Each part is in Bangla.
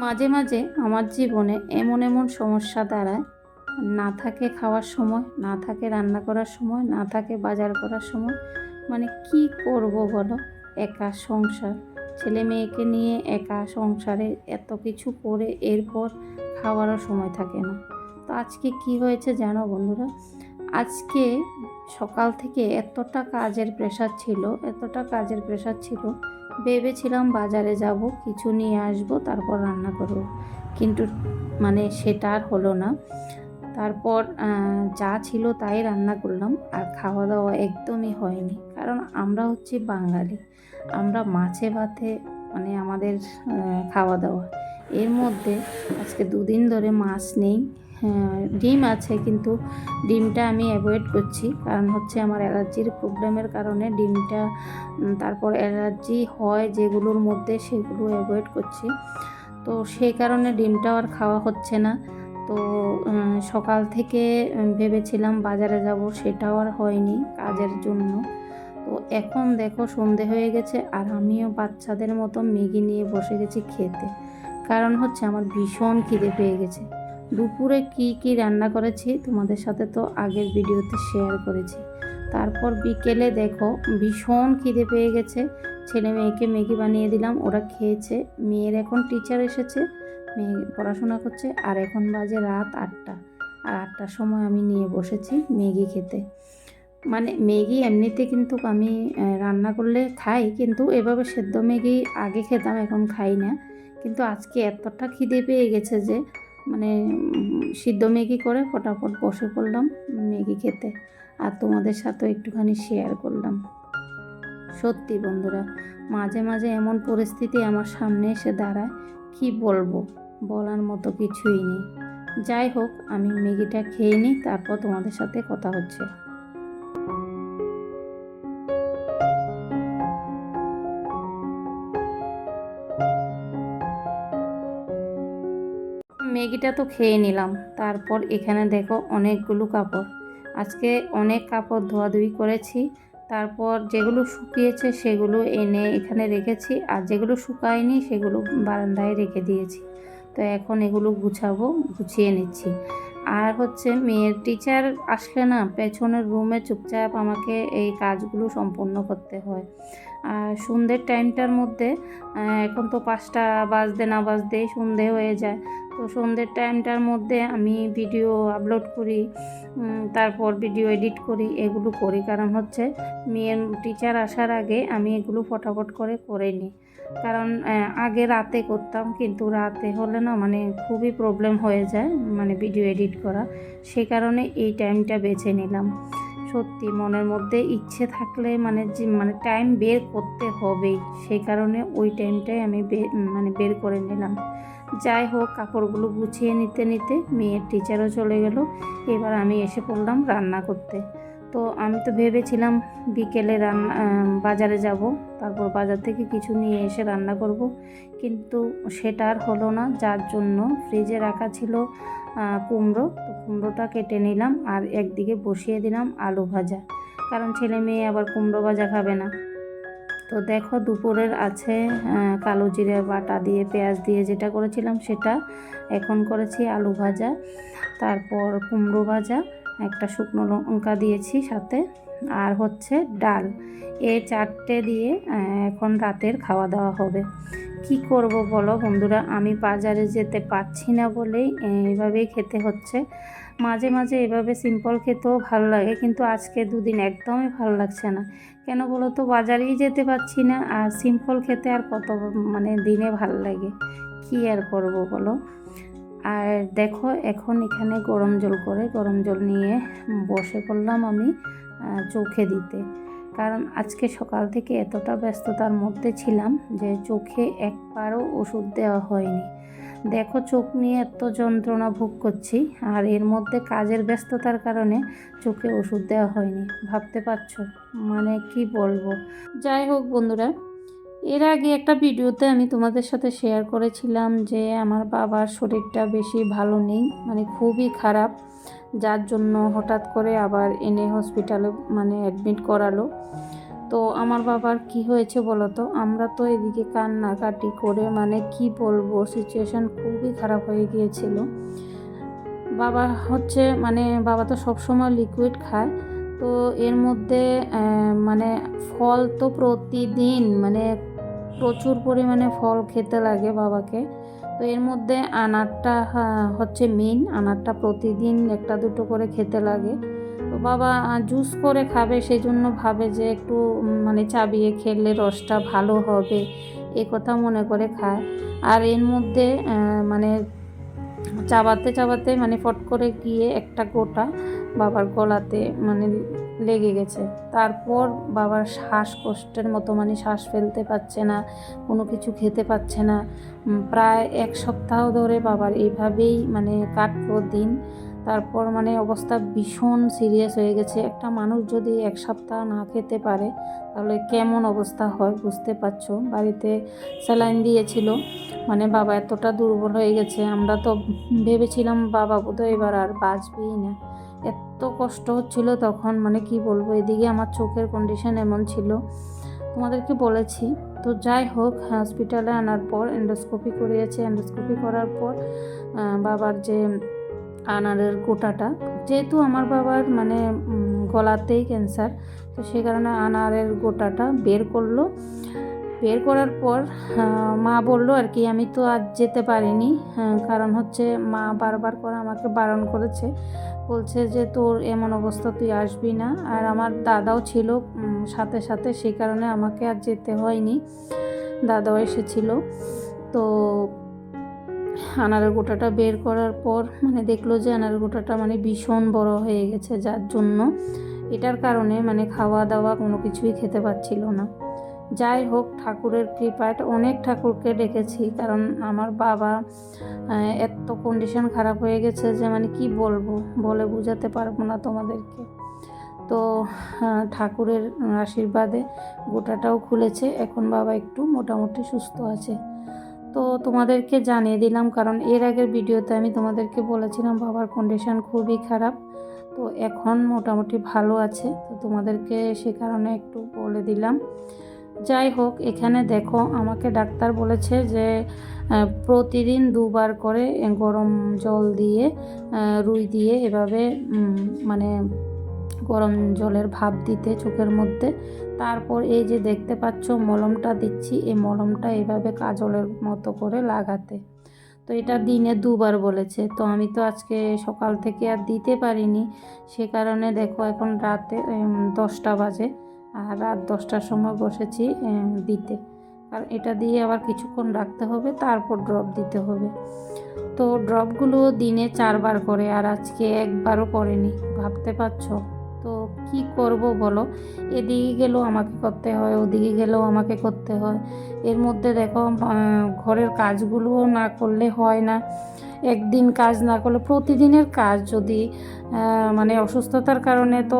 মাঝে মাঝে আমার জীবনে এমন এমন সমস্যা দাঁড়ায়। না থাকে খাওয়ার সময়, না থাকে রান্না করার সময়, না থাকে বাজার করার সময়। মানে কি করব বলো? একা সংসার। ছেলে মেয়েকে নিয়ে একা সংসারে এত কিছু করে এরপর খাওয়ারও সময় থাকে না। তো আজকে কি হয়েছে জানো বন্ধুরা? আজকে সকাল থেকে এতটা কাজের প্রেশার ছিল, এতটা কাজের প্রেশার ছিল, ভেবেছিলাম বাজারে যাব, কিছু নিয়ে আসব, তারপর রান্না করব। কিন্তু মানে সেটা আর হলো না। তারপর যা ছিল তাই রান্না করলাম, আর খাওয়া দাওয়া একদমই হয়নি। কারণ আমরা হচ্ছি বাঙালি। আমরা মাছে ভাতে মানে আমাদের খাওয়া দাওয়া এর মধ্যে আজকে দুদিন ধরে মাছ নেই। ডিম আছে কিন্তু ডিমটা আমি অ্যাভয়েড করছি। কারণ হচ্ছে আমার অ্যালার্জির প্রবলেমের কারণে ডিমটা তারপর অ্যালার্জি হয় যেগুলোর মধ্যে সেগুলো অ্যাভয়েড করছি। তো সেই কারণে ডিমটাও আর খাওয়া হচ্ছে না। তো সকাল থেকে ভেবেছিলাম বাজারে যাব, সেটাও আর হয়নি কাজের জন্য। তো এখন দেখো সন্ধে হয়ে গেছে আর আমিও বাচ্চাদের মতো ম্যাগি নিয়ে বসে গেছি খেতে। কারণ হচ্ছে আমার ভীষণ খিদে পেয়ে গেছে। দুপুরে কি কি রান্না করেছি তোমাদের সাথে তো আগের ভিডিওতে শেয়ার করেছি। তারপর বিকেলে দেখো ভীষণ খিদে পেয়ে গেছে। ছেলে মেয়েকে ম্যাগি বানিয়ে দিলাম, ওরা খেয়েছে। মেয়ের এখন টিচার এসেছে, মেয়ে পড়াশোনা করছে, আর এখন বাজে রাত আটটা। আর আটটার সময় আমি নিয়ে বসেছি ম্যাগি খেতে। মানে ম্যাগি এমনিতে কিন্তু আমি রান্না করলে খাই, কিন্তু এভাবে সেদ্ধ ম্যাগি আগে খেতাম, এখন খাই না। কিন্তু আজকে এতটা খিদে পেয়ে গেছে যে মানে সিদ্ধ ম্যাগি করে ফটাফট বসে পড়লাম ম্যাগি খেতে আর তোমাদের সাথেও একটুখানি শেয়ার করলাম। সত্যি বন্ধুরা, মাঝে মাঝে এমন পরিস্থিতি আমার সামনে এসে দাঁড়ায়, কি বলব? বলার মতো কিছুই নেই। যাই হোক, আমি ম্যাগিটা খেয়ে নিই, তারপর তোমাদের সাথে কথা হচ্ছে। ম্যাগিটা তো খেয়ে নিলাম। তারপর এখানে দেখো অনেকগুলো কাপড়। আজকে অনেক কাপড় ধোয়াধুয়ি করেছি। তারপর যেগুলো শুকিয়েছে সেগুলো এনে এখানে রেখেছি আর যেগুলো শুকায়নি সেগুলো বারান্দায় রেখে দিয়েছি। তো এখন এগুলো গুছাবো, গুছিয়ে নিচ্ছি। আর হচ্ছে মেয়ের টিচার আসলে না পেছনের রুমে চুপচাপ আমাকে এই কাজগুলো সম্পন্ন করতে হয়। আর সন্ধ্যের টাইমটার মধ্যে এখন তো পাঁচটা বাজতে না বাজতেই সন্ধে হয়ে যায়। তো সন্ধ্যের টাইমটার মধ্যে আমি ভিডিও আপলোড করি তারপর ভিডিও এডিট করি, এগুলো করি। কারণ হচ্ছে মেয়ের টিচার আসার আগে আমি এগুলো ফটাফট করে করে নিই। কারণ আগে রাতে করতাম, কিন্তু রাতে হলে না মানে খুবই প্রবলেম হয়ে যায় মানে ভিডিও এডিট করা। সে কারণে এই টাইমটা বেছে নিলাম। সত্যি মনের মধ্যে ইচ্ছে থাকলে মানে যে মানে টাইম বের করতে হবেই। সেই কারণে ওই টাইমটাই আমি মানে বের করে নিলাম। যাই হোক, কাপড়গুলো গুছিয়ে নিতে নিতে মেয়ের টিচারও চলে গেল। এবার আমি এসে পড়লাম রান্না করতে। তো আমি তো ভেবেছিলাম বিকেলে রান্না বাজারে যাব। তারপর বাজার থেকে কিছু নিয়ে এসে রান্না করব। কিন্তু সেটা আর হলো না। যার জন্য ফ্রিজে রাখা ছিল কুমড়ো। তো কুমড়োটা কেটে নিলাম আর একদিকে বসিয়ে দিলাম আলু ভাজা। কারণ ছেলে মেয়ে আবার কুমড়ো ভাজা খাবে না। তো দেখো দুপুরের আছে কালো জিরে বাটা দিয়ে, পেঁয়াজ দিয়ে যেটা করেছিলাম সেটা। এখন করেছি আলু ভাজা, তারপর কুমড়ো ভাজা, একটা শুকনো লঙ্কা দিয়েছি সাথে, আর হচ্ছে ডাল। এ চারটে দিয়ে এখন রাতের খাওয়া দাওয়া হবে। কি করব বলো বন্ধুরা? আমি বাজারে যেতে পারছি না বলেই এইভাবেই খেতে হচ্ছে। মাঝে মাঝে এভাবে সিম্পল খেতেও ভালো লাগে, কিন্তু আজকে দুদিন একদমই ভালো লাগছে না। কেন বলো তো? বাজারেই যেতে পারছি না, আর সিম্পল খেতে আর কত মানে দিনে ভালো লাগে? কি আর করব বলো? আর দেখো, এখন এখানে গরম জল করে, গরম জল নিয়ে বসে পড়লাম আমি চোখে দিতে। কারণ আজকে সকাল থেকে এতটা ব্যস্ততার মধ্যে ছিলাম যে চোখে একবারও ওষুধ দেওয়া হয়নি। দেখো, চোখ নিয়ে এত যন্ত্রণা ভোগ করছি, আর এর মধ্যে কাজের ব্যস্ততার কারণে চোখে ওষুধ দেওয়া হয়নি। ভাবতে পারছ? মানে কি বলব? যাই হোক বন্ধুরা, এর আগে একটা ভিডিওতে আমি তোমাদের সাথে শেয়ার করেছিলাম যে আমার বাবার শরীরটা বেশি ভালো নেই মানে খুবই খারাপ। যার জন্য হঠাৎ করে আবার এনে হসপিটালে মানে অ্যাডমিট করালো। তো আমার বাবার কি হয়েছে বলো তো আমরা তো এদিকে কান্নাকাটি করে মানে কি বলব? সিচুয়েশান খুবই খারাপ হয়ে গিয়েছিল। বাবা হচ্ছে মানে বাবা তো সবসময় লিকুইড খায়। তো এর মধ্যে মানে ফল তো প্রতিদিন মানে প্রচুর পরিমাণে ফল খেতে লাগে বাবাকে। তো এর মধ্যে আনারটা হ্যাঁ, হচ্ছে মেন আনারটা প্রতিদিন একটা দুটো করে খেতে লাগে। বাবা জুস করে খাবে সেই জন্য ভাবে যে একটু মানে চাবিয়ে খেলে রসটা ভালো হবে, এ কথা মনে করে খায়। আর এর মধ্যে মানে চাবাতে চাবাতে মানে ফট করে গিয়ে একটা গোটা বাবার গলাতে মানে লেগে গেছে। তারপর বাবার শ্বাসকষ্টের মতো মানে শ্বাস ফেলতে পারছে না, কোনো কিছু খেতে পাচ্ছে না। প্রায় এক সপ্তাহ ধরে বাবার এইভাবেই মানে কাটলো দিন। তারপর মানে অবস্থা ভীষণ সিরিয়াস হয়ে গেছে। একটা মানুষ যদি এক সপ্তাহ না খেতে পারে, তাহলে কেমন অবস্থা হয় বুঝতে পারছ? বাড়িতে স্যালাইন দিয়েছিল মানে বাবা এতটা দুর্বল হয়ে গেছে। আমরা তো ভেবেছিলাম বাবা বোধহয় এবার আর বাঁচবেই না। এত কষ্ট হচ্ছিল তখন মানে কি বলব, এদিকে আমার চোখের কন্ডিশন এমন ছিল। তোমাদেরকে বলেছি, তো যাই হোক হসপিটালে আনার পর এন্ডোস্কোপি করিয়েছে। এন্ডোস্কোপি করার পর বাবার যে আনারের গোটাটা। যেহেতু আমার বাবার মানে গলাতেই ক্যান্সার তো সেই কারণে আনারের গোটাটা বের করল। বের করার পর মা বলল আর কি আমি তো আজ যেতে পারিনি হ্যাঁ, কারণ হচ্ছে মা বারবার করে আমাকে বারণ করেছে। বলছে যে তোর এমন অবস্থা তুই আসবি না। আর আমার দাদাও ছিল সাথে সাথে সেই কারণে আমাকে আর যেতে হয়নি। দাদাও এসেছিল। তো আনারের গোটাটা বের করার পর মানে দেখল যে আনারের গোটাটা মানে ভীষণ বড় হয়ে গেছে, যার জন্য এটার কারণে মানে খাওয়া দাওয়া কোনো কিছুই খেতে পাচ্ছিল না। যাই হোক, ঠাকুরের কৃপায় অনেক ঠাকুরকে ডেকেছি, কারণ আমার বাবা এত কন্ডিশন খারাপ হয়ে গেছে যে মানে কি বলব, বলে বোঝাতে পারব না তোমাদেরকে। তো ঠাকুরের আশীর্বাদে গোটাটাও খুলেছে, এখন বাবা একটু মোটামুটি সুস্থ আছে। তো তোমাদেরকে জানিয়ে দিলাম, কারণ এর আগের ভিডিওতে আমি তোমাদেরকে বলেছিলাম বাবার কন্ডিশন খুবই খারাপ, তো এখন মোটামুটি ভালো আছে, তো তোমাদেরকে সে কারণে একটু বলে দিলাম। যাই হোক, এখানে দেখো, আমাকে ডাক্তার বলেছে যে প্রতিদিন দুবার করে গরম জল দিয়ে রুই দিয়ে এভাবে মানে গরম জলের ভাপ দিতে চোখের মধ্যে। তারপর এই যে দেখতে পাচ্ছ, মলমটা দিচ্ছি, এই মলমটা এভাবে কাজলের মতো করে লাগাতে। তো এটা দিনে দুবার বলেছে। তো আমি তো আজকে সকাল থেকে আর দিতে পারিনি। সে কারণে দেখো এখন রাতে দশটা বাজে। আর রাত দশটার সময় বসেছি দিতে। আর এটা দিয়ে আবার কিছুক্ষণ রাখতে হবে, তারপর ড্রপ দিতে হবে। তো ড্রপগুলো দিনে চারবার করে, আর আজকে একবারও করেনি। ভাবতে পারছ? তো কি করব বলো? এদিকে গেলেও আমাকে করতে হয়, ওদিকে গেলেও আমাকে করতে হয়। এর মধ্যে দেখো ঘরের কাজগুলোও না করলে হয় না। একদিন কাজ না করলে, প্রতিদিনের কাজ যদি মানে অসুস্থতার কারণে তো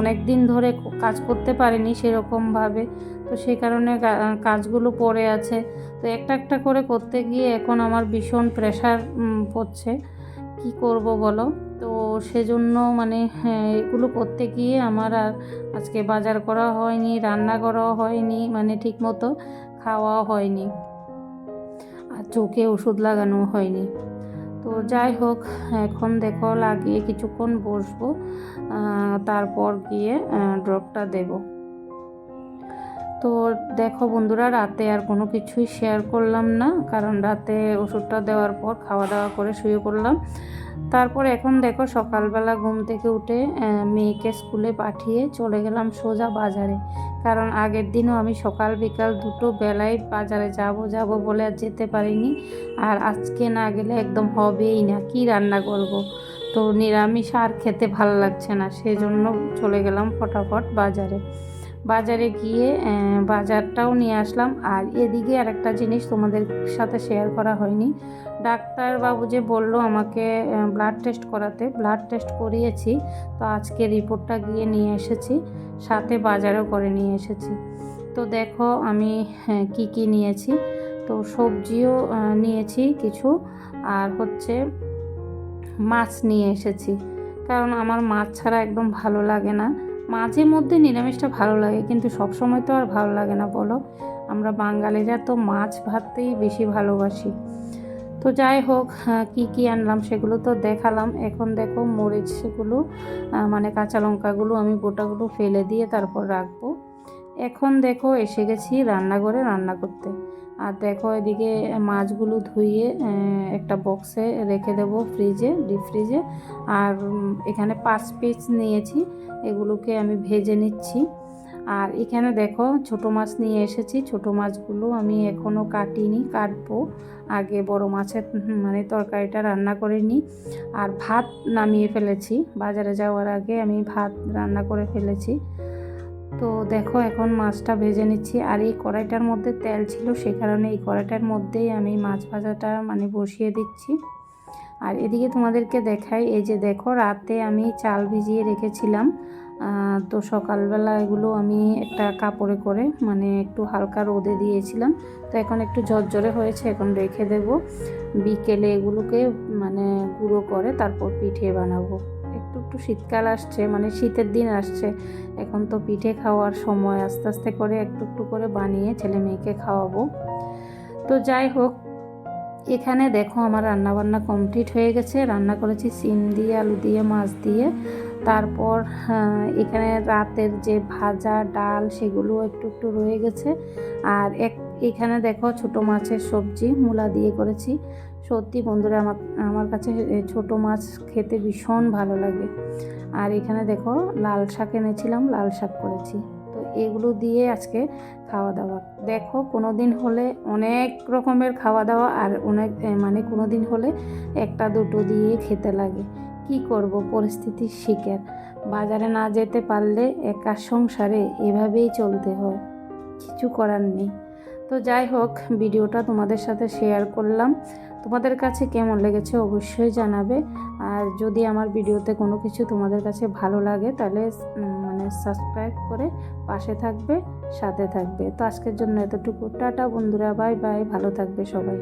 অনেক দিন ধরে কাজ করতে পারিনি সেরকমভাবে। তো সেই কারণে কাজগুলো পড়ে আছে। তো একটা একটা করে করতে গিয়ে এখন আমার ভীষণ প্রেশার পড়ছে। কি করব বলো? তো সেজন্য মানে হ্যাঁ, এগুলো করতে গিয়ে আমার আর আজকে বাজার করা হয়নি রান্না করাও হয়নি মানে ঠিকমতো খাওয়াও হয়নি। আর চোখে ওষুধ লাগানো হয়নি। তো যাই হোক এখন দেখো লাগিয়ে কিছুক্ষণ বসবো তারপর গিয়ে ড্রপটা দেব। তো দেখো বন্ধুরা, রাতে আর কোনো কিছুই শেয়ার করলাম না। কারণ রাতে ওষুধটা দেওয়ার পর খাওয়া দাওয়া করে শুয়ে পড়লাম। তারপর এখন দেখো সকালবেলা ঘুম থেকে উঠে মেয়েকে স্কুলে পাঠিয়ে চলে গেলাম সোজা বাজারে। কারণ আগের দিনও আমি সকাল বিকাল দুটো বেলায় বাজারে যাব যাব বলে আর যেতে পারিনি। আর আজকে না গেলে একদম হবেই না, কি রান্না করব? তো নিরামিষ আর খেতে ভালো লাগছে না, সেজন্য চলে গেলাম ফটাফট বাজারে। বাজারে গিয়ে বাজারটাও নিয়ে আসলাম। আর এদিকে আরেকটা জিনিস তোমাদের সাথে শেয়ার করা হয়নি। ডাক্তারবাবু যে বলল আমাকে ব্লাড টেস্ট করাতে ব্লাড টেস্ট করিয়েছি। তো আজকে রিপোর্টটা গিয়ে নিয়ে এসেছি, সাথে বাজারও করে নিয়ে এসেছি। তো দেখো আমি কি কি নিয়েছি। তো সবজিও নিয়েছি কিছু। আর হচ্ছে মাছ নিয়ে এসেছি। কারণ আমার মাছ ছাড়া একদম ভালো লাগে না। মাঝে মধ্যে নিরামিষটা ভালো লাগে কিন্তু সব সময় তো আর ভালো লাগে না বলো। আমরা বাঙালিরা তো মাছ ভাততেই বেশি ভালোবাসি। তো যাই হোক আহ, কি কি আনলাম সেগুলো তো দেখালাম। এখন দেখো মরিচগুলো মানে কাঁচা লঙ্কাগুলো আমি গোটাগুলো ফেলে দিয়ে তারপর রাখব। এখন দেখো এসে গেছি রান্নাঘরে রান্না করতে। আর দেখো এদিকে মাছগুলো আহ, একটা বক্সে রেখে দেবো ফ্রিজে ডিপ ফ্রিজে আর এখানে পাঁচ পিস নিয়েছি এগুলোকে আমি ভেজে নিচ্ছি। আর এখানে দেখো ছোট মাছ নিয়ে এসেছি ছোট মাছগুলো আমি এখনও কাটিনি কাটবো। আগে বড় মাছের মানে তরকারিটা রান্না করে নিই। আর ভাত নামিয়ে ফেলেছি বাজারে যাওয়ার আগে আমি ভাত রান্না করে ফেলেছি। তো দেখো এখন মাছটা ভেজে নিচ্ছি। আর এই কড়াইটার মধ্যে তেল ছিল সে কারণে এই কড়াইটার মধ্যেই আমি মাছ ভাজাটা মানে বসিয়ে দিচ্ছি। আর এদিকে তোমাদেরকে দেখাই, এই যে দেখো রাতে আমি চাল ভিজিয়ে রেখেছিলাম। তো সকালবেলা এগুলো আমি একটা কাপড়ে করে মানে একটু হালকা রোদে দিয়েছিলাম। তো এখন একটু ঝরঝরে হয়েছে, এখন রেখে দেব। বিকেলে এগুলোকে মানে গুঁড়ো করে তারপর পিঠে বানাবো। একটু শীতকাল আসছে মানে শীতের দিন আসছে, এখন তো পিঠে খাওয়ার সময়, আস্তে আস্তে করে একটু একটু করে বানিয়ে ছেলে মেয়েকে খাওয়াবো। তো যাই হোক, এখানে দেখো আমার রান্না বান্না কমপ্লিট হয়ে গেছে। রান্না করেছি সিম দিয়ে, আলু দিয়ে, মাছ দিয়ে। তারপর এখানে রাতের যে ভাজা, ডাল, সেগুলো একটু একটু রয়ে গেছে। আর এক এখানে দেখো ছোট মাছের সবজি, মূলা দিয়ে করেছি। সত্যি বন্ধুরা, আমার আমার কাছে ছোট মাছ খেতে ভীষণ ভালো লাগে। আর এখানে দেখো লাল শাক এনেছিলাম, লাল শাক করেছি। তো এগুলো দিয়ে আজকে খাওয়া দাওয়া দেখো কোনো দিন হলে অনেক রকমের খাওয়া দাওয়া আর অনেক মানে কোনো দিন হলে একটা দুটো দিয়ে খেতে লাগে। কি করব? পরিস্থিতির শিকার। বাজারে না যেতে পারলে একা সংসারে এভাবেই চলতে হয়। কিছু করার নেই। তো যাই হোক, ভিডিওটা তোমাদের সাথে শেয়ার করলাম। তোমাদের কাছে কেমন লেগেছে অবশ্যই জানাবে। আর যদি আমার ভিডিওতে কোনো কিছু তোমাদের কাছে ভালো লাগে, তাহলে মানে সাবস্ক্রাইব করে পাশে থাকবে, সাথে থাকবে। তো আজকের জন্য এতটুকু। টাটা বন্ধুরা বাই বাই ভালো থাকবে সবাই।